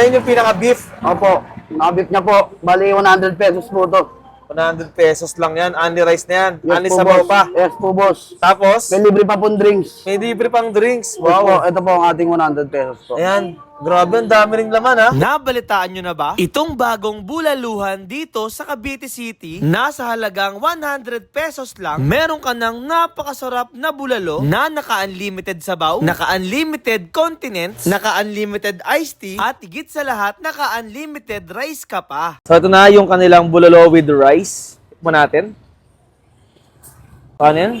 Ayan yung pinaka-beef. Opo, nakabit niya po. Bali, 100 pesos po to. 100 pesos lang yan. Only rice na yan. Yes Only po, sabaw boss. pa. Yes po, boss. Tapos, May libre pa pong drinks. may libre pang drinks. Yes po, Wow. ito po ang ating 100 pesos po. Ayan. Grabe, ang dami ring laman ha. Nabalitaan nyo na ba? Itong bagong bulaluhan dito sa Cavite City, nasa halagang 100 pesos lang, meron ka ng napakasarap na bulalo na naka-unlimited sabaw, naka-unlimited continents, naka-unlimited iced tea, at higit sa lahat, naka-unlimited rice ka pa. So ito na yung kanilang bulalo with rice. Tikman natin. Paano yan?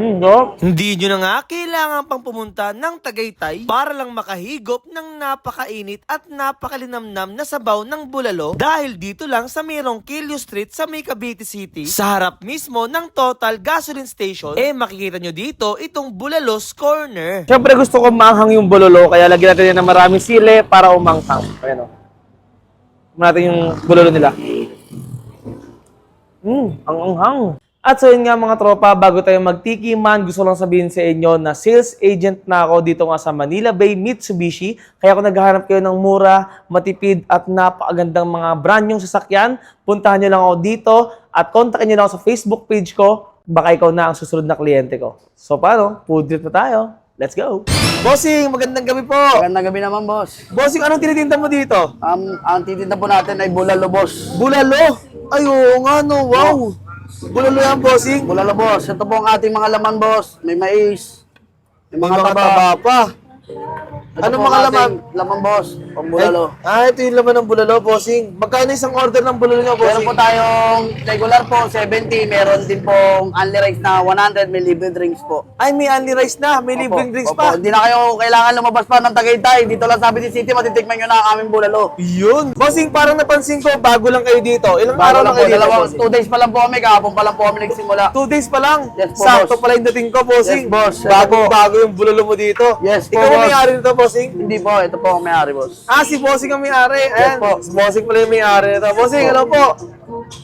Hmm, no? Hindi nyo na nga kailangan pang pumunta ng Tagaytay para lang makahigop ng napakainit at napakalinamnam na sabaw ng bulalo dahil dito lang sa mayroong Kilio Street sa May Cavite City. Sa harap mismo ng Total Gasoline Station, eh makikita nyo dito itong Bulalos Corner. Siyempre gusto ko maanghang yung bulalo, kaya lagyan natin yan ng maraming sili para umanghang. Ayan o. Tikman natin yung bulalo nila. Hmm, ang anghang. At so yun nga mga tropa, bago tayo magtikiman, gusto lang sabihin sa inyo na sales agent na ako dito nga sa Manila Bay Mitsubishi. Kaya kung naghahanap kayo ng mura, matipid at napakagandang mga brand yung sasakyan, puntahan nyo lang ako dito at kontakin nyo lang ako sa Facebook page ko. Baka ikaw na ang susunod na kliyente ko. So paano? Food trip na tayo. Let's go! Bossing, magandang gabi po! Magandang gabi naman, boss. Bossing, anong tinitinda mo dito? Um, ang titinda po natin ay bulalo, boss. Bulalo! Ay, oo nga no, wow! Bulalo yan, bossing! Bulalo, boss. Ito po ang ating mga laman, boss. May mais. May mga, mga taba. taba pa. Ito ang mga ating Laman, boss. Pang bulalo. Ay, ah, ito yung laman ng bulalo, bossing. Magkano isang order ng bulalo nyo, Meron bossing? po tayong regular po, 70. Meron din pong only rice na 100. May libre drinks po. Ay, may only rice na. May libreng Opo, drinks opo. pa. Hindi na kayo kailangan lumabas pa ng Tagaytay. Dito lang sa City City, matitikman nyo na ang aming bulalo. Yun. Bossing, parang napansin ko, bago lang kayo dito. Ilang araw Bago lang lang po, kayo dito, dalawang, two days pa lang po kami, kahapon pa lang po kami nagsimula. Two days pa lang. Yes po, Sakto boss. pala yung dating ko, bossing. Yes, boss. Bago, bago yung bulalo mo dito. Yes po, Ikaw boss. may-ari nito, bossing? Hindi po, ito po ang may-ari, boss. Ah, si Bossing ang may-ari. Ayan, po. si Bossing pala yung may-ari nito. Bossing, hello po.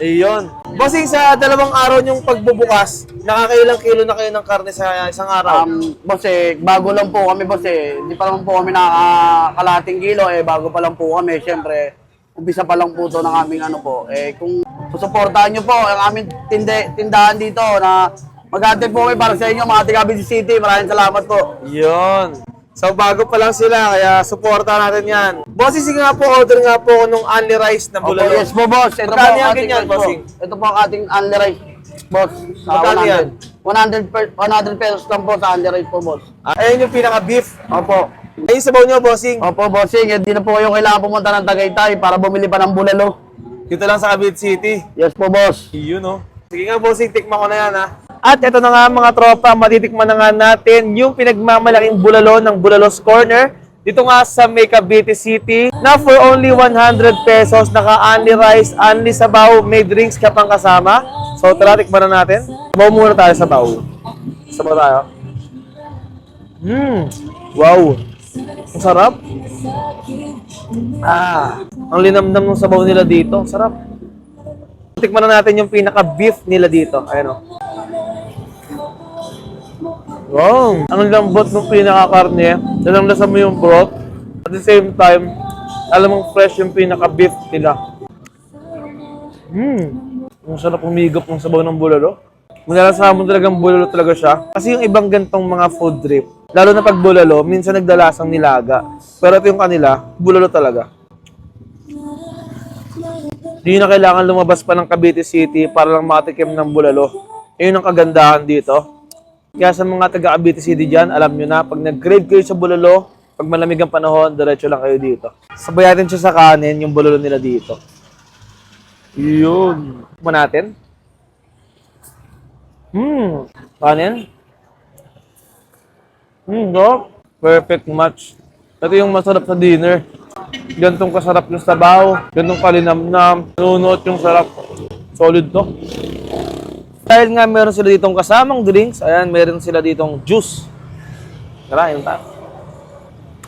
Ayun. Bossing, sa dalawang araw niyong pagbubukas, nakakailang kilo na kayo ng karne sa isang araw? Um, boss eh, bago lang po kami, boss eh. Hindi pa naman po kami nakakalating kilo eh. Bago pa lang po kami, syempre. Umpisa pa lang po to ng aming ano po. Eh, kung susuportahan nyo po ang aming tinde, tindahan dito na mag-aantay po kami para sa inyo, mga Cavite City. Maraming salamat po. Yun. So, bago pa lang sila, kaya suporta natin yan. Bossing, sige nga po, order nga po ako nung only rice na bulalo. yes po, boss. Ito po Magkano ang yan ating ganyan, po. bossing? Ito po ang ating only rice, boss. Ah, Magkano yan? 100, per, 100 pesos lang po sa only rice po, boss. Ah, Ayan yung pinaka-beef. Opo. Ayun sabaw niyo, bossing. Opo, bossing. Hindi na po kayo kailangan pumunta ng Tagaytay para bumili pa ng bulalo. Dito lang sa Cavite City. Yes po, boss. Yun, oh. Sige nga, bossing, tikman ko na yan, ha. At ito na nga, mga tropa, matitikman na nga natin yung pinagmamalaking bulalo ng Bulalos Corner. Dito nga sa May Cavite City na for only 100 pesos, naka-only rice, only sabaw, may drinks ka pang kasama. So tara, tikman na natin. Sabaw muna tayo sabaw. Sabaw tayo. Mmm, wow. Ang sarap. Ah, ang linamnam ng sabaw nila dito. Ang sarap. Tikman na natin yung pinaka-beef nila dito. Ayan o. Wow! Ang lambot ng pinaka-karne. Nalamlasan mo yung broth. At the same time, alam mong fresh yung pinaka-beef nila. Mmm! Ang sarap umigop ng sabaw ng bulalo. Malalasahan mo talagang bulalo talaga siya. Kasi yung ibang gantong mga food trip, lalo na pag bulalo, minsan nagdalasang nilaga. Pero ito yung kanila, bulalo talaga. Hindi na kailangan lumabas pa ng Cavite City para lang matikim ng bulalo. Yun ang kagandahan dito. Kaya sa mga taga Cavite City dyan, alam nyo na, pag nag-crave kayo sa bulalo, pag malamig ang panahon, diretso lang kayo dito. Sabay natin siya sa kanin, yung bulalo nila dito. Yun. Tikman natin. Hmm. Kanin. Hmm, no? Perfect match. Ito yung masarap sa dinner. Gantong kasarap yung sabaw, gantong kalinamnam, nunot yung sarap. Solid to. Dahil nga meron sila ditong kasamang drinks, ayan, meron sila ditong juice. Tara, yun tayo.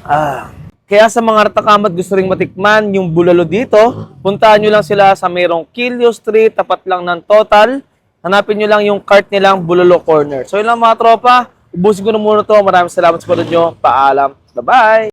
Ah. Kaya sa mga ratakamat gusto ring matikman yung bulalo dito, puntahan nyo lang sila sa mayroong Kilio Street, tapat lang ng Total. Hanapin nyo lang yung cart nilang Bulalo Corner. So yun lang mga tropa, ubusin ko na muna to. Maraming salamat sa panood nyo. Paalam. Bye-bye!